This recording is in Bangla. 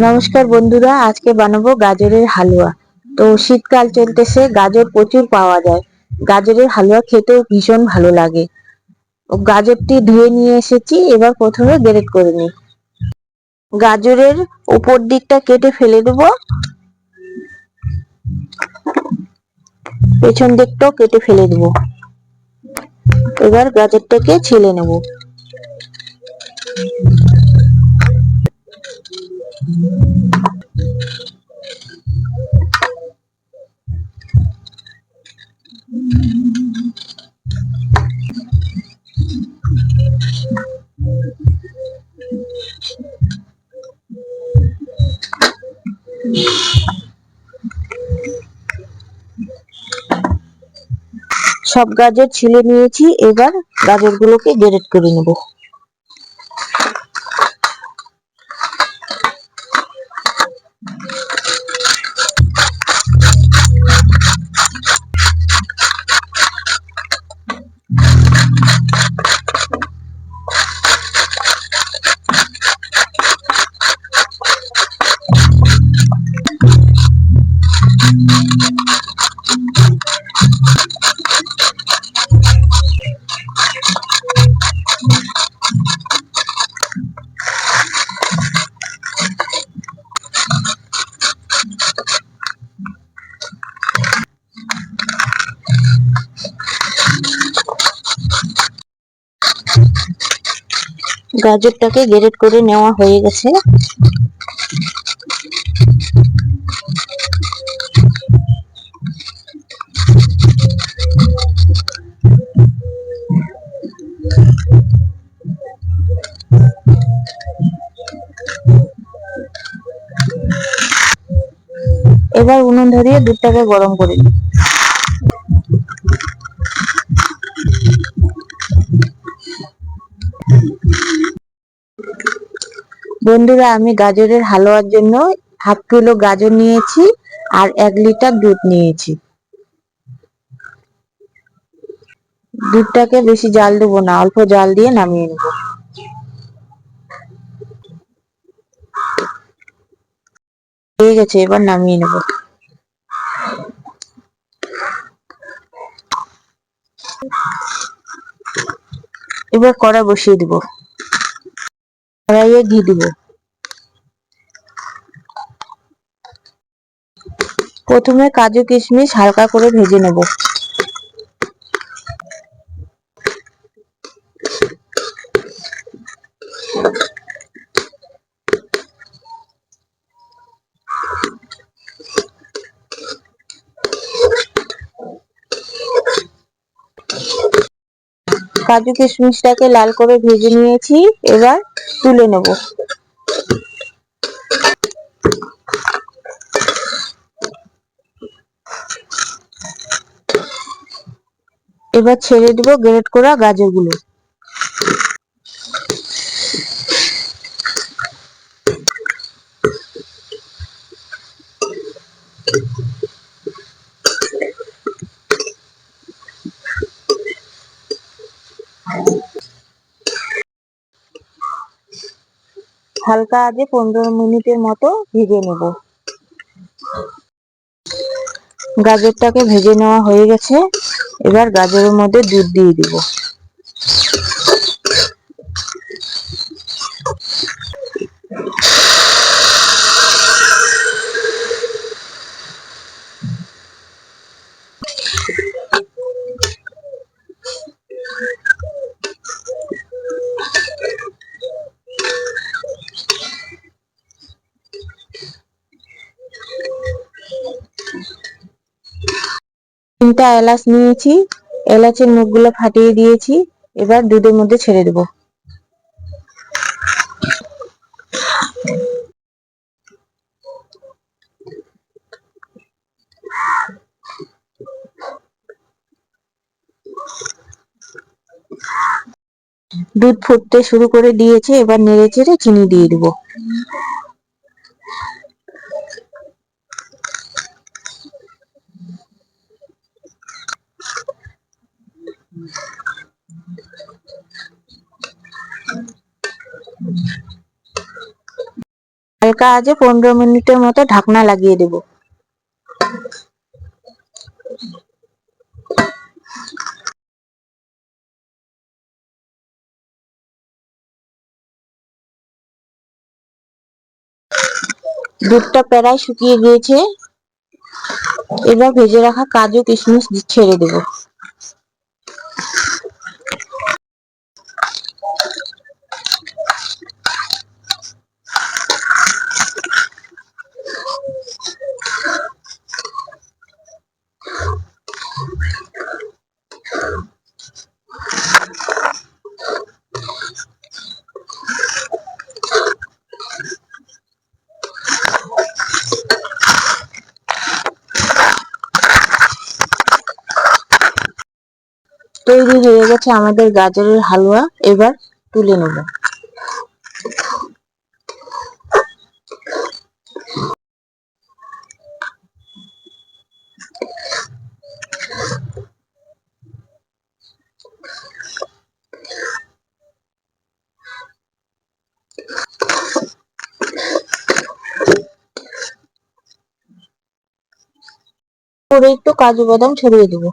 নমস্কার বন্ধুরা, আজকে বানাবো গাজরের হালুয়া। তো শীতকাল চলতেছে, গাজর প্রচুর পাওয়া যায়। গাজরের হালুয়া খেতেও ভীষণ ভালো লাগে। গাজরটি ধুয়ে নিয়ে এসেছি, এবার প্রথমে গ্রেট করে নিই। গাজরের উপর দিকটা কেটে ফেলে দেব। পেছন দিকটাও কেটে ফেলে দেব। এবার গাজরটাকে ছিলে নেব। সব গাজর ছিলে নিয়েছি এবার গাজরগুলোকে গ্রেট করে নেব। গাজরটাকে গ্রেট করে নেওয়া হয়ে গেছে। এবার উনুন ধরিয়ে দুধটাকে গরম করে নিই। বন্ধুরা, আমি গাজরের হালুয়ার জন্য হাফ কিলো গাজর নিয়েছি আর এক লিটার দুধ নিয়েছি। দুধটাকে বেশি জাল দেবো না, অল্প জাল দিয়ে নামিয়ে নেব। হয়ে গেছে, এবার নামিয়ে নেব। এবার কড়া বসিয়ে দিব। কড়াইয়ে ঘি দিব। প্রথমে কাজু কিশমিশ হালকা করে ভেজে নেব। কাজু কিশমিশটাকে লাল করে ভেজে নিয়েছি, এবার তুলে নেব। এবার ছেড়ে দিব গ্রেট করা গাজরগুলো। হালকা আগে পনেরো মিনিটের মতো ভেজে নেব। গাজরটাকে ভেজে নেওয়া হয়ে গেছে। এবার গাজরের মধ্যে দুধ দিয়ে দিব। তিনটা এলাচ নিয়েছি, এলাচের মুখগুলো ফাটিয়ে দিয়েছি, এবার দুধের মধ্যে ছেড়ে দেব। দুধ ফুটতে শুরু করে দিয়েছে, এবার নেড়ে চেড়ে চিনি দিয়ে দেবো। হালকা আছে পনেরো মিনিটের মতো ঢাকনা লাগিয়ে দেব। দুধটা প্রায় শুকিয়ে গিয়েছে। এবার ভেজে রাখা কাজু কিশমিশ ছেড়ে দেব। তৈরি হয়ে গেছে আমাদের গাজরের হালুয়া এবার তুলে নেব। একটু কাজু বাদাম ছড়িয়ে দেবো।